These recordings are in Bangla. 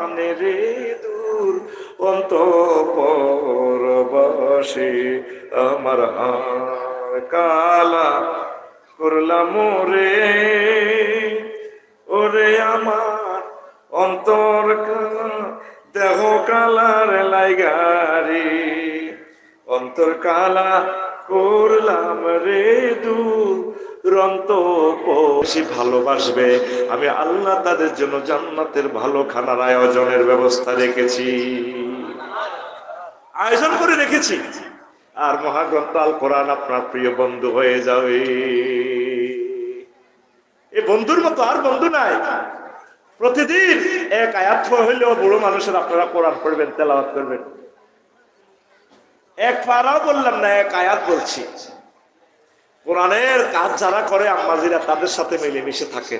রে দূর অন্তপর বসে আমার হার কালা করলাম রে ওরে আমার অন্তর কালা, দেহ কালার লাইগারি অন্তর কালা করলাম রে দূর ভালোবাসবে। আমি আল্লাহ তাদের জন্য জান্নাতের ভালো খানার আয়োজনের ব্যবস্থা রেখেছি। আয়োজন করে রেখেছি। আর মহাগ্রন্থ আল কোরআন আপনার প্রিয় বন্ধু হয়ে যাবে। এ বন্ধুর মতো আর বন্ধু নাই। প্রতিদিন এক আয়াত হইলেও বুড়ো মানুষের আপনারা কোরআন পড়বেন, তেলাওয়াত করবেন। এক পারাও বললাম না, এক আয়াত বলছি। কোরআনের কাজ যারা করে, আম্মাজিরা তাদের সাথে মিলেমিশে থাকে।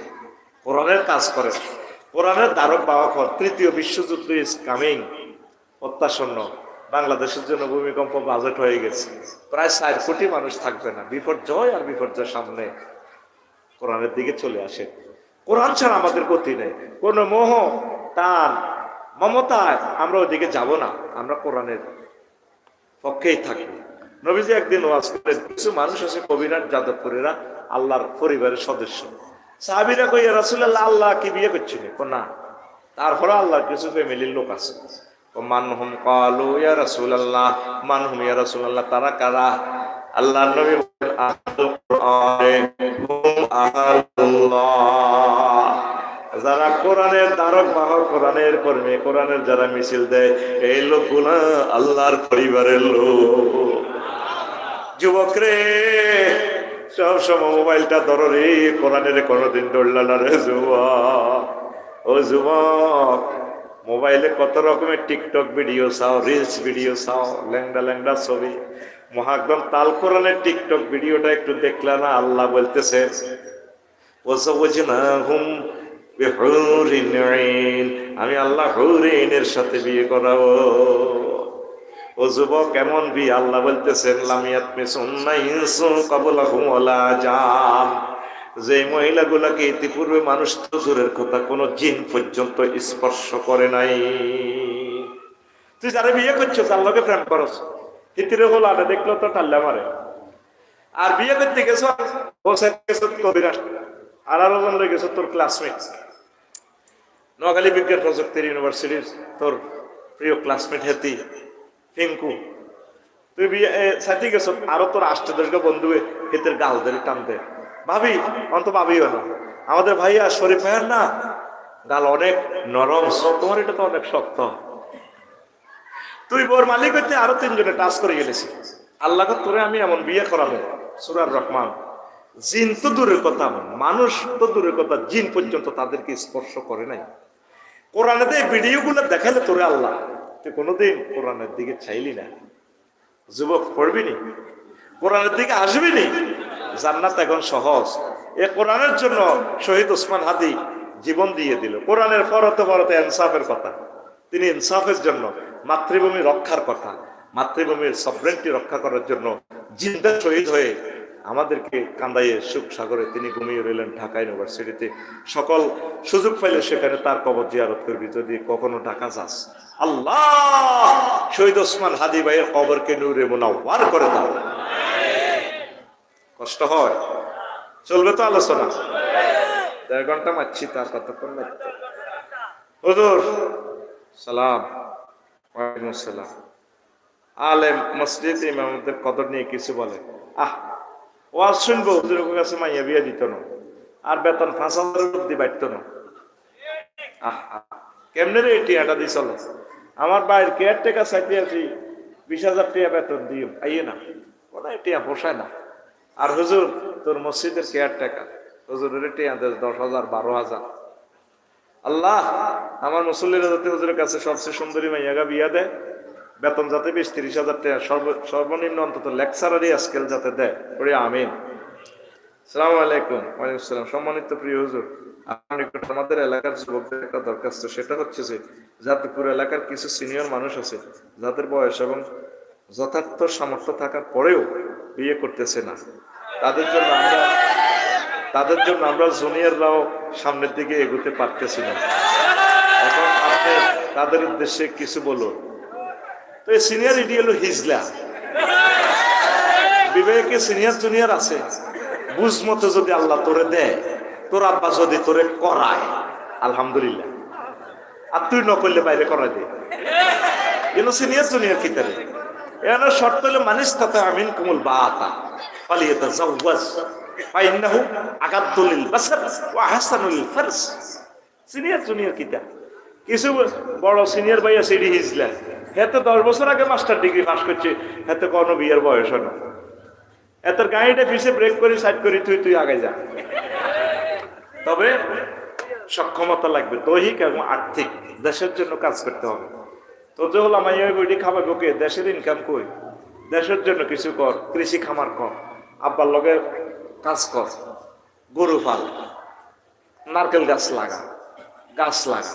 কোরআনের কাজ করে। কোরআনের দ্বারক বাবা কর তৃতীয় বিশ্বযুদ্ধ ইজ কামিং প্রত্যাসন্ন বাংলাদেশের জন্য ভূমিকম্প বাজেট হয়ে গেছে। প্রায় ষাট কোটি মানুষ থাকবে না। বিপর্যয় আর বিপর্যয় সামনে কোরআনের দিকে চলে আসে। কোরআন ছাড়া আমাদের গতি নেই। কোন মোহ, টান, মমতায় আমরা ওদিকে যাব না। আমরা কোরআনের পক্ষেই থাকব নবীজি একদিন ওয়াজ করেন, কিছু মানুষ আছে কবিরাট যাদবপুরেরা, আল্লাহর পরিবারের সদস্য। সাহাবিরা কইয়া রাসুল্লাহ আল্লাহ কি বিয়ে করছিল না। তারপরে আল্লাহর কিছু ফ্যামিলির লোক আছে। মানহুম কালু ইয়া রাসূলুল্লাহ। মানহুম ইয়া রাসূলুল্লাহ, তারা কারা? আল্লাহ নবী যারা কোরআনের দ্বারক বাহক, কোরআনের কর্মী, কোরআনের যারা মিছিল দেয়, এই লোকগুলা আল্লাহর পরিবারের লোক। যুবক রে সব সময় মোবাইলটা ধরো রে, কোরআনের কোনোদিন দৌড়লা না রে যুবক। ও যুবক, মোবাইলে কত রকমের টিকটক ভিডিও চাও রিলস ভিডিও চাও, ল্যাংডা ল্যাংডা ছবি। মহাগ্রম তাল কোরআনের টিকটক ভিডিওটা একটু দেখলা না, আল্লাহ বলতেছে আমি আল্লাহ হুরিনের সাথে বিয়ে করাবো। ও যুবক, কেমন বি আল্লাহ বলতেছেন লামিয়াত মিসুন্না ইনসু কাবলাহুম ওয়ালা জান। যে মহিলাগুলাকে ইতিপূর্বে মানুষ তো দূরের কথা, কোনো জিন পর্যন্ত স্পর্শ করে নাই। তুই যারা বিয়ে করছ, তার লোকে প্রেম করস। হিতিরে হলো আরে দেখল তো টাল্লা মারে। আর বিয়ে করতে গেছো কবিরাজ। আর আরও জন গেছো তোর ক্লাসমেট নোয়াখালী বিজ্ঞান প্রযুক্তির ইউনিভার্সিটির তোর প্রিয় ক্লাসমেট হেতি। পিঙ্কু তুই বিয়ে সাথে গেছো? আরও তোর আষ্টে দশটা বন্ধু হেতের গাল ধরে টানতে। ভাবি, অন্ত ভাবিও না। আমাদের ভাইয়া শরীফ ভাইয়ার না? গাল অনেক নরম তোমার এটা তো অনেক শক্ত। তুই বোর মালিক হইতে আরও তিনজনে টাচ করে গেলেছি। আল্লাহ তোরে আমি এমন বিয়ে করাবো সুরার রহমান। জিন তো দূরের কথা, মানুষ তো দূরের কথা, জিন পর্যন্ত তাদেরকে স্পর্শ করে নাই। কোরআনেতে ভিডিওগুলো দেখালে তোরে আল্লাহ তুই কোনোদিন কোরআনের দিকে চাইলি না। যুবক, পড়বি নি? কোরআনের দিকে আসবি নি? জান্নাত এখন সহজ। এ কোরআনের জন্য শহীদ ওসমান হাদি জীবন দিয়ে দিল। কোরআনের ফরতে ফরতে ইনসাফের কথা। তিনি ইনসাফের জন্য মাতৃভূমি রক্ষার কথা, মাতৃভূমির সভরেন্টি রক্ষা করার জন্য জিন্দা শহীদ হয়ে আমাদেরকে কান্দাইয়ে সুখ সাগরে তিনি ঘুমিয়ে রইলেন ঢাকা ইউনিভার্সিটিতে। সকল সুযোগ পাইলে সেখানে তার কবর জিয়ারত করবি। যদি কখনো ঢাকা যাস, আল্লাহ! শহীদ ওসমান হাদি ভাইয়ের কবরকে নূরে মোনাওয়ার করে দাও। কষ্ট হয়? চলবে তো আলোচনা? দেড় ঘণ্টা মারছি তার কতক্ষণ হুজুর, সালাম। ওয়ালাইকুম সালাম আলেম মসজিদ ইমামদের কদর নিয়ে কিছু বলে। আহ ওয়াজ শুনব, হুজুরের কাছে মাইয়া বিয়া দিত না। আর বেতন পাঁচ হাজার অব্দি বাড়তো না। কেমনে রে টিয়াটা দি চলো? আমার বাইরের কেয়ার টেকা চাইতে আছি, বিশ হাজার টিয়া বেতন দিও। আইয়ে না, কোনো টিয়া পোষায় না। আর হুজুর, তোর মসজিদের কেয়ার টেকা হুজুরের টিয়া দেশ দশ হাজার, বারো হাজার। আল্লাহ, আমার মুসল্লিরা যাতে হুজুরের কাছে সবচেয়ে সুন্দরী মাইয়াগা বিয়া দেয় বেতন যাতে বিশ তিরিশ হাজার টাকা, সর্ব- সর্বনিম্ন অন্তত লেকচারারি স্কেল যাতে দেয়। পড়ে আমিন। সালাম আলাইকুম। ওয়ালাইকুম সালাম। সম্মানিত প্রিয় হুজুর আমাদের এলাকার যুবকদের একটা দরখাস্ত। সেটা হচ্ছে যে যাতে পুরো এলাকার কিছু সিনিয়র মানুষ আছে, যাদের বয়স এবং যথার্থ সামর্থ্য থাকার পরেও বিয়ে করতেছে না। তাদের জন্য আমরা, তাদের জন্য আমরা জুনিয়ররাও সামনের দিকে এগোতে পারতেছি না। এখন তাদের উদ্দেশ্যে কিছু বলো এই সিনিয়র ইডি হলো হিজলা। বিবেকে সিনিয়র জুনিয়র আছে। বুঝ মতো যদি আল্লাহ তোরে দেয়, তোর আব্বা যদি তোরে করায়, আলহামদুলিল্লাহ। আর তুই নকরলে বাইরে করাই দে। এগুলো সিনিয়র জুনিয়র কি তারে? এখানে শর্ত হলো, মানিস তাতে আমিন কুমুল বাতা পালিয়ে তা জাওয়াজ ফাইন্নাহু আগাদ্দুলিল বাসার ওয়া হাসানুল ফারস সিনিয়র জুনিয়র কিতা কিছু বড় সিনিয়র ভাই আছে, এডি হিজলা। হেতে দশ বছর আগে মাস্টার ডিগ্রি পাস করছে হেতে কোনো বিয়ের বয়স না। এত গাড়িটা পিছিয়ে ব্রেক করে সাইড করি তুই তুই আগে যা। তবে সক্ষমতা লাগবে, দৈহিক এবং আর্থিক, দেশের জন্য কাজ করতে হবে। তো যে হলো, আমার এই বইটি খাবার ওকে দেশের ইনকাম কই? দেশের জন্য কিছু কর, কৃষি খামার কর, আব্বার লগে কাজ কর, গরু পাল, নারকেল গাছ লাগা গাছ লাগা,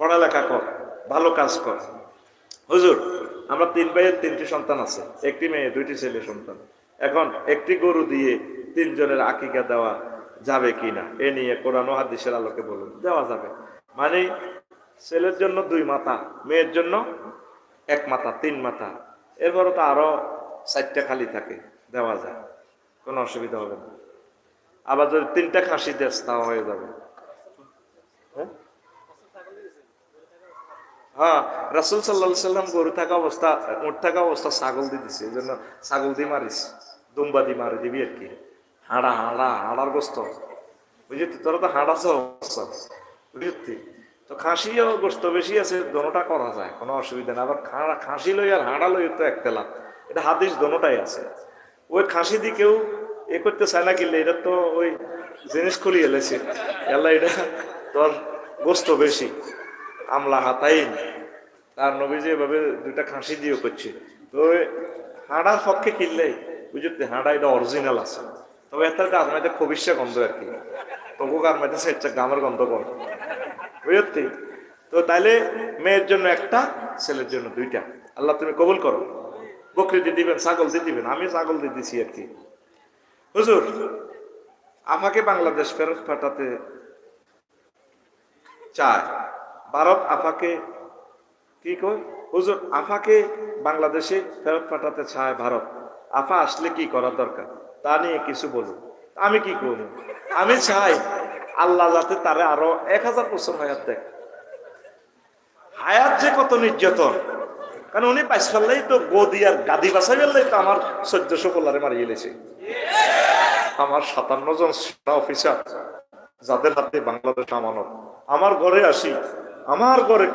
পড়ালেখা কর, ভালো কাজ কর। হুজুর, আমরা তিন ভাইয়ের তিনটি সন্তান আছে, একটি মেয়ে, দুইটি ছেলে সন্তান। এখন একটি গরু দিয়ে তিনজনের আকিকা দেওয়া যাবে কিনা, এ নিয়ে কোরআন ও হাদিসের আলোকে বলুন, দেওয়া যাবে। মানে ছেলের জন্য দুই মাথা, মেয়ের জন্য এক মাথা, তিন মাথা। এরপরও তো আরও চারটা খালি থাকে, দেওয়া যায়, কোনো অসুবিধা হবে না। আবার যদি তিনটা খাসি দেশ, তাও হয়ে যাবে। হ্যাঁ? হ্যাঁ রাসুল সাল্লাহ সাল্লাম গরু থাকা অবস্থা উঠ থাকা অবস্থা ছাগল দিয়ে দিছে, এই জন্য ছাগল দিয়ে মারিস, দুম্বা দিয়ে মারি দিবি আর কি। হাঁড়া হাঁড়া, হাঁড়ার গোস্ত। বুঝলি তোরা তো হাঁড়াছ অবস্থা। বুঝলি তো, খাসিও গোস্ত বেশি আছে, দোনোটা করা যায়, কোনো অসুবিধা না আবার খাঁড়া, খাসি লই আর হাঁড়া লই তো এক একতেলা এটা হাদিস দোনোটাই আছে। ওই খাসি দিয়ে কেউ এ করতে চায় না কিনলে, এটা তো ওই জিনিস খুলি এলেছে। এলা এটা তোর গোস্ত বেশি। আমলা হাতাইন। তার নবীজি এভাবে দুইটা খাসি দিয়ে করছে। তো হাঁড়ার পক্ষে কিনলে বুঝতে হাঁড়া এটা অরিজিনাল আছে। তবে এত গাছ মাইতে খবিসা গন্ধ আর কি। তবু গাছ মাইতে সেটা গন্ধ কর। বুঝতে তো তাইলে মেয়ের জন্য একটা, ছেলের জন্য দুইটা। আল্লাহ তুমি কবুল করো। বকরি দিয়ে দিবেন, ছাগল দিয়ে দিবেন। আমি ছাগল দিয়ে দিছি আর কি। হুজুর, আমাকে বাংলাদেশ ফেরত পাঠাতে চায়। ভারত আফাকে, কি কই হুজুর, আফাকে বাংলাদেশে ফেরত পাঠাতে চায় ভারত। আফা আসলে কি করা দরকার? তা নিয়ে কিছু বলুন। আমি কি করব? আমি চাই আল্লাহ যাতে তারে আরও এক হাজার বছর হায়াত দেখ হায়াত যে কত নির্যাতন। কারণ উনি পাইস ফেললেই তো গদি আর গাদি বাসাই ফেললেই তো আমার চোদ্দশো পোলারে মারিয়ে গেলেছে আমার সাতান্ন জন অফিসার যাদের হাতে বাংলাদেশ আমানত। আমার ঘরে আসি আমার ঘরে